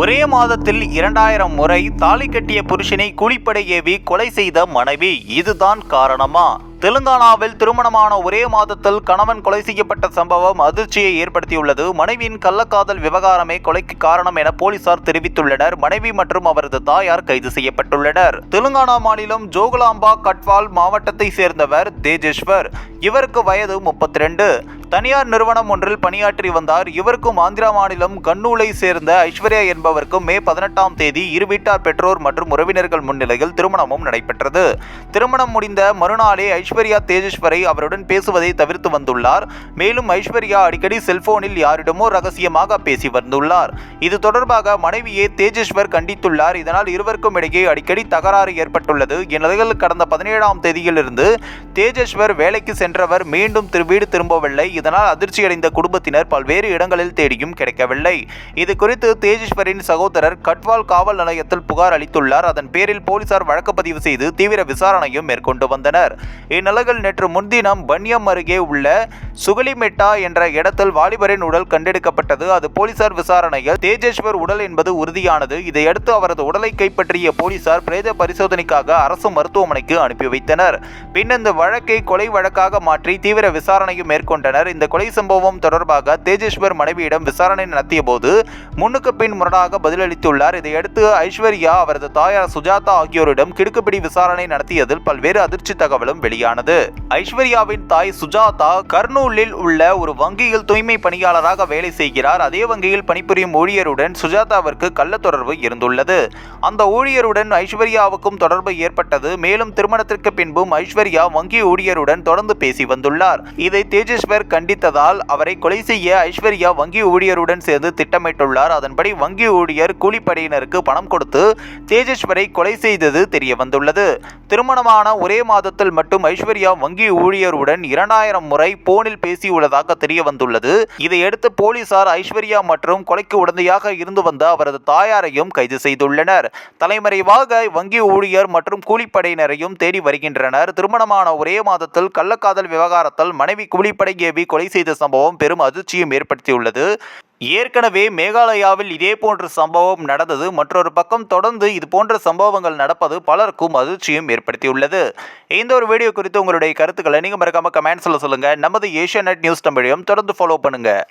ஒரே மாதத்தில் இரண்டாயிரம் முறை தாலி கட்டிய புருஷனை கூலிப்படை ஏவி கொலை செய்த மனைவி. இதுதான் காரணமா? தெலுங்கானாவில் திருமணமான ஒரே மாதத்தில் கணவன் கொலை செய்யப்பட்ட சம்பவம் அதிர்ச்சியை ஏற்படுத்தியுள்ளது. மனைவியின் கள்ளக்காதல் விவகாரமே கொலைக்கு காரணம் என போலீசார் தெரிவித்துள்ளனர். மனைவி மற்றும் அவரது தாயார் கைது செய்யப்பட்டுள்ளனர். தெலுங்கானா மாநிலம் ஜோகுலாம்பா கட்வால் மாவட்டத்தை சேர்ந்தவர் தேஜேஸ்வர் இவருக்கு வயது முப்பத்தி ரெண்டு தனியார் நிறுவனம் ஒன்றில் பணியாற்றி வந்தார். இவருக்கும் ஆந்திரா மாநிலம் கண்ணூலை சேர்ந்த ஐஸ்வர்யா என்பவருக்கும் மே பதினெட்டாம் தேதி இரு வீட்டார் பெற்றோர் மற்றும் உறவினர்கள் முன்னிலையில் திருமணமும் நடைபெற்றது. திருமணம் முடிந்த மறுநாளே ஐஸ்வர்யா தேஜஸ்வரை அவருடன் பேசுவதை தவிர்த்து வந்துள்ளார். மேலும் ஐஸ்வர்யா அடிக்கடி செல்போனில் யாரிடமோ ரகசியமாக பேசி வந்துள்ளார். இது தொடர்பாக மனைவியை தேஜஸ்வர் கண்டித்துள்ளார். இதனால் இருவருக்கும் இடையே அடிக்கடி தகராறு ஏற்பட்டுள்ளது. இந்நிலையில் கடந்த பதினேழாம் தேதியிலிருந்து தேஜஸ்வர் வேலைக்கு சென்றவர் மீண்டும் வீடு திரும்பவில்லை. இதனால் அதிர்ச்சியடைந்த குடும்பத்தினர் பல்வேறு இடங்களில் தேடியும் கிடைக்கவில்லை. இது குறித்து தேஜேஸ்வரின் சகோதரர் கட்வால் காவல் நிலையத்தில் புகார் அளித்துள்ளார். அதன் பேரில் போலீசார் வழக்கு பதிவு செய்து தீவிர விசாரணையும் மேற்கொண்டு வந்தனர். இந்நிலையில் நேற்று முன்தினம் பன்யம் அருகே உள்ள சுகலிமெட்டா என்ற இடத்தில் வாலிபரின் உடல் கண்டெடுக்கப்பட்டது. அது போலீசார் விசாரணையில் தேஜேஸ்வர் உடல் என்பது உறுதியானது. இதையடுத்து அவரது உடலை கைப்பற்றிய போலீசார் பிரேத பரிசோதனைக்காக அரசு மருத்துவமனைக்கு அனுப்பி வைத்தனர். பின் இந்த வழக்கை கொலை வழக்காக மாற்றி தீவிர விசாரணையும் மேற்கொண்டனர். போலீசார் இந்த கொலை சம்பவம் தொடர்பாக தேஜேஸ்வர் மனைவியிடம் விசாரணை நடத்திய போது முன்னுக்கு பின் முரணாக பதிலளித்துள்ளார். இதையடுத்து ஐஸ்வர்யா அவரது தாயார் சுஜாதா ஆகியோரிடம் கிடுக்குப்பிடி விசாரணை நடத்தியதில் பல்வேறு அதிர்ச்சி தகவலும் வெளியானது. ஐஸ்வர்யாவின் தாய் சுஜாதா கர்னூலில் உள்ள ஒரு வங்கியில் தூய்மை பணியாளராக வேலை செய்கிறார். அதே வங்கியில் பணிபுரியும் ஊழியருடன் சுஜாதாவிற்கு கள்ள தொடர்பு இருந்துள்ளது. அந்த ஊழியருடன் ஐஸ்வர்யாவுக்கும் தொடர்பு ஏற்பட்டது. மேலும் திருமணத்திற்கு பின்பும் ஐஸ்வர்யா வங்கி ஊழியருடன் தொடர்ந்து பேசி வந்துள்ளார். இதை தேஜேஸ்வர் கண்டித்ததால் அவரை கொலை செய்ய ஐஸ்வர்யா வங்கி ஊழியருடன் சேர்ந்து திட்டமிட்டுள்ளார். அதன்படி வங்கி ஊழியர் கூலிப்படையினருக்கு பணம் கொடுத்து தேஜஸ்வரை கொலை செய்தது தெரிய வந்துள்ளது திருமணமான ஒரே மாதத்தில் மட்டும் ஐஸ்வர்யா வங்கி ஊழியருடன் இரண்டாயிரம் முறை போனில் பேசியுள்ளதாக தெரிய வந்துள்ளது இதையடுத்து போலீசார் ஐஸ்வர்யா மற்றும் கொலைக்கு உடந்தையாக இருந்து வந்த அவரது தாயாரையும் கைது செய்துள்ளனர். தலைமறைவாக வங்கி ஊழியர் மற்றும் கூலிப்படையினரையும் தேடி வருகின்றனர். திருமணமான ஒரே மாதத்தில் கள்ளக்காதல் விவகாரத்தில் மனைவி கூலிப்படை ஏவி கொலை செய்த சம்பவம் பெரும் அதிர்ச்சியும் ஏற்படுத்தியுள்ளது. ஏற்கனவே மேகாலயாவில் இதே போன்ற சம்பவம் நடந்தது. மற்றொரு பக்கம் தொடர்ந்து இது போன்ற சம்பவங்கள் நடப்பது பலருக்கும் அதிர்ச்சியும் ஏற்படுத்தியுள்ளது. இந்த ஒரு வீடியோ குறித்து உங்களுடைய கருத்துக்களை நீங்கள் மறக்காம கமெண்ட்ஸில் சொல்லுங்கள் நமது ஏஷியா நியூஸ் தமிழையும் தொடர்ந்து ஃபாலோ பண்ணுங்கள்